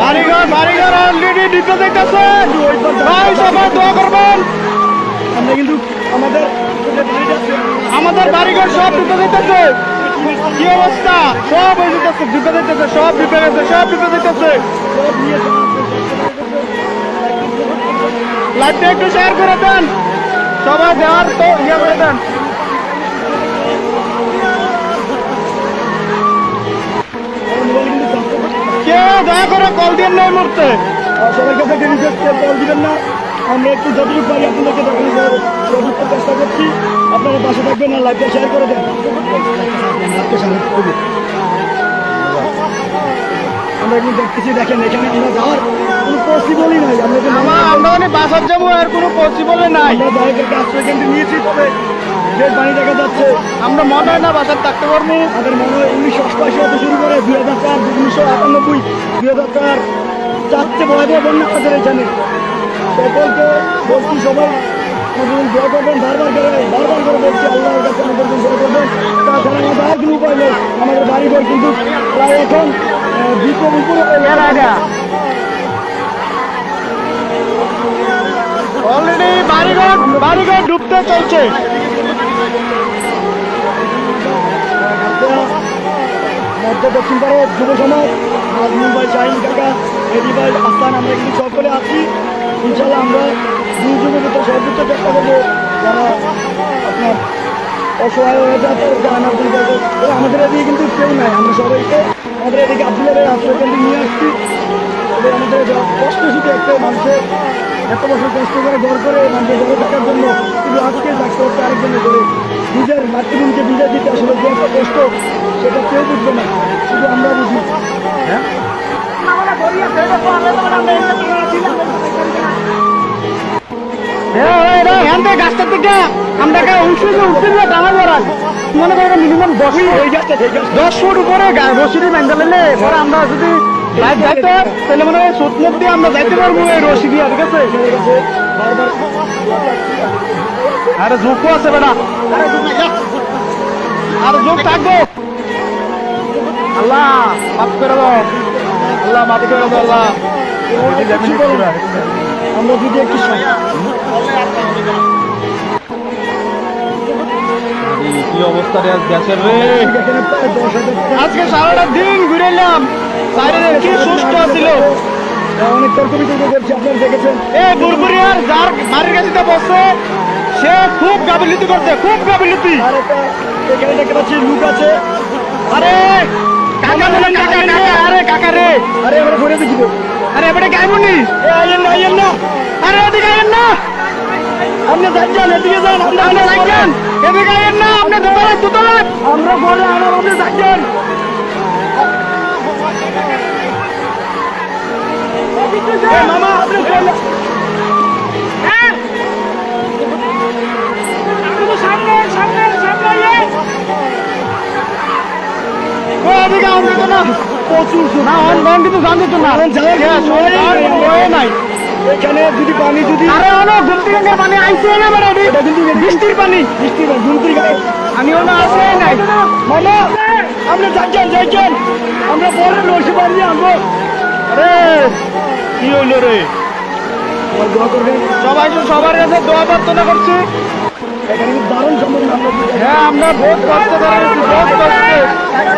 বাড়িঘর বাড়িঘর অলরেডি ডিপে দেখতেছে। ভাই সবাই দোয়া করবেন। আমরা কিন্তু আমাদের আমাদের বাড়িঘর সব ডিপে দেখতেছে। কি অবস্থা? সব হয়ে যেতেছে ডিপে দেখতেছে সব ডিপে গেছে সব ডিপে দেখতেছে। লাইভটা একটু শেয়ার করে দেন। সবাই দেওয়ার তো ইয়ে করে দেন। দয়া করে কল দিয়ে নেই মুহূর্তে। আর সবার কাছে একটা রিকোয়েস্ট কল দিবেন না। আমরা একটু যতটুকু পারি আপনাদেরকে দেখানো যাবে যতটুকু চেষ্টা করছি। আপনারা পাশে থাকবেন আর লাইভটা শেয়ার করে দেন। আমরা কিন্তু দেখতেছি দেখেন এখানে আমরা যাওয়ার কোনো পসিবলই নাই। আমরা আমার মানে বাসার যাব এর কোনো পসিবল নাই। আমরা আশ্রয় কেন্দ্রে নিয়েছি তবে যে পানি দেখা যাচ্ছে। আমরা মনে হয় না বাসার থাকতে পারব। আমাদের মনে হয় উনিশশো অষ্টআশি হতে শুরু করে দুই হাজার চার উনিশশো আটানব্বই দুই হাজার চার চারটে ভয়াবহ বন্যা আমাদের এখানে। সকলকে বলছি সবাই আমাদের দোয়া করবেন বারবার করে বারবার করে বলছি আল্লাহর কাছে আমাদের দোয়া করবেন। তাছাড়া আমাদের আর কোনো উপায় নেই আমাদের বাড়ি ঘর কিন্তু প্রায় এখন বিপদ উপরে অলরেডি বাড়িঘর বাড়িঘর ডুবতে চলছে। মধ্য দক্ষিণ ভারত যুব সমাজ ভাই শাহিন কাকা এদি ভাই আস্তান আমরা কিন্তু সকলে আছি। ইনশাল্লাহ আমরা দুর্যোগের ভিতরে সর্বোচ্চ চেষ্টা করব যারা আপনার অসহায় হয়ে তাদের জানার আমাদের এদিকে কিন্তু কেউ নাই, আমরা সবাইকে আমাদের এদিকে আব্দুল্লাহ আশ্রয় কেন্দ্রে নিয়ে আসছি। আমাদের কষ্ট শুধু একটা মানুষের এত বছর কষ্ট করে ঘর করে মানুষের ঘরে থাকার জন্য। কিন্তু আজকে থাকতে হচ্ছে আরেকজনের করে। নিজের মাতৃভূমিকে বিজয় দিতে আসলে যে একটা কষ্ট সেটা কেউ বুঝবে না। শুধু আমরা বুঝি। হ্যাঁ? গাছটার থেকে আমরা টানা মনে করেন মিনিমাম দশ ফুট উপরে ব্যাঙ্গা পরে আমরা যদি যাইতে তাহলে মনে হয় সুতমুখ দিয়ে আমরা যাইতে পারব এই রশি দিয়ে ঠিক আছে? আরে আছে বেটা। আর ঝোঁক থাকব। আল্লাহ মাফ করে দাও। আল্লাহ মাফ করে দাও আল্লাহ। আমরা যদি একটু কি অবস্থা রে গ্যাসের আজকে সারাটা দিন ঘুরেলাম কি সুস্থ ছিল? অনেক তর্ক করছি দেখেছেন এই বুরবুরিয়ার যার বাড়ির কাছে বসে, সে খুব গাবিলিতি করতে খুব গাবিলিতি এখানে লুক আছে আরে কাকা বলেন আরে কাকা রে, আরে আমরা ঘুরে দেখিব আরে, এবারে গাইবনি এ আইয়েন না? আইয়েন না আরে, এদিকে আইয়েন না। আপনি যাচ্ছেন এদিকে যান আমরা আপনি যাইছেন এদিকে আইয়েন না, আপনি দুতলা দুতলা আমরা ঘরে আনার আপনি যাচ্ছেন ও এদিকে আউন প্রচুর না অন কিন্তু জান দিত না নাই। এখানে যদি পানি যদি আরে অন গুমতি গঙ্গার পানি আইছে না বেটা এটা কিন্তু বৃষ্টির পানি বৃষ্টি বা গুনতির গায়ে আমিও না আসে নাই মামা আপনি যাচ্ছেন যাচ্ছেন আমরা পরে রসি বানিয়ে আনব আরে কি হইল রে আমার সবাই তো সবার কাছে দোয়া প্রার্থনা করছি আমরা। হ্যাঁ আমরা বহুত কষ্ট করে আছি বহুত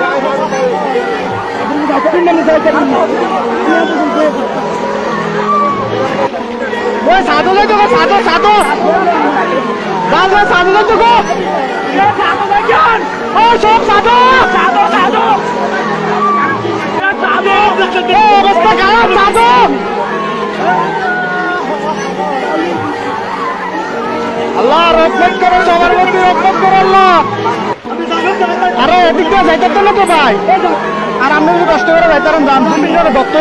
যাও যাও সাদো যাই তো গো ও সব অবস্থা খারাপ সাদো আল্লাহ রক্ষণ করো সবার মধ্যে রক্ষণ করো আল্লাহ। আরে এদিক দিয়ে যাইতে তো না তো ভাই আর আপনি যদি কষ্ট করে যাইতাম দাম তুমি ধরতে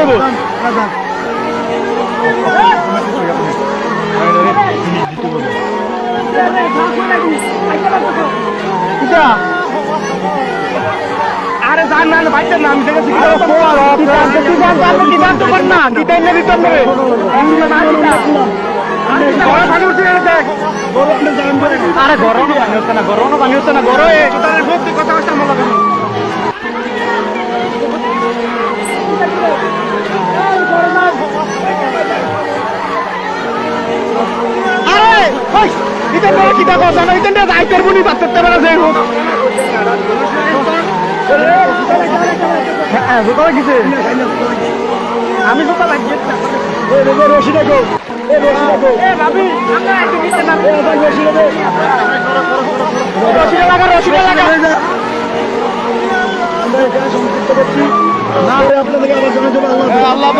কিটা আরে জান না ভাইটার নাম থেকে তোমার না দিতে না দিতে আরে গরম পানি হচ্ছে না গরম পানি হচ্ছে না গরম কথা হচ্ছে আমার কিটা কথা না ইতে যাই করব নি বাচ্চাতে বেড়া যাই হোক হ্যাঁ জোতা লাগিছে আমি জোতা লাগিয়ে রশিদা গো আপনাদেরকে আবার জানাতে আল্লাহ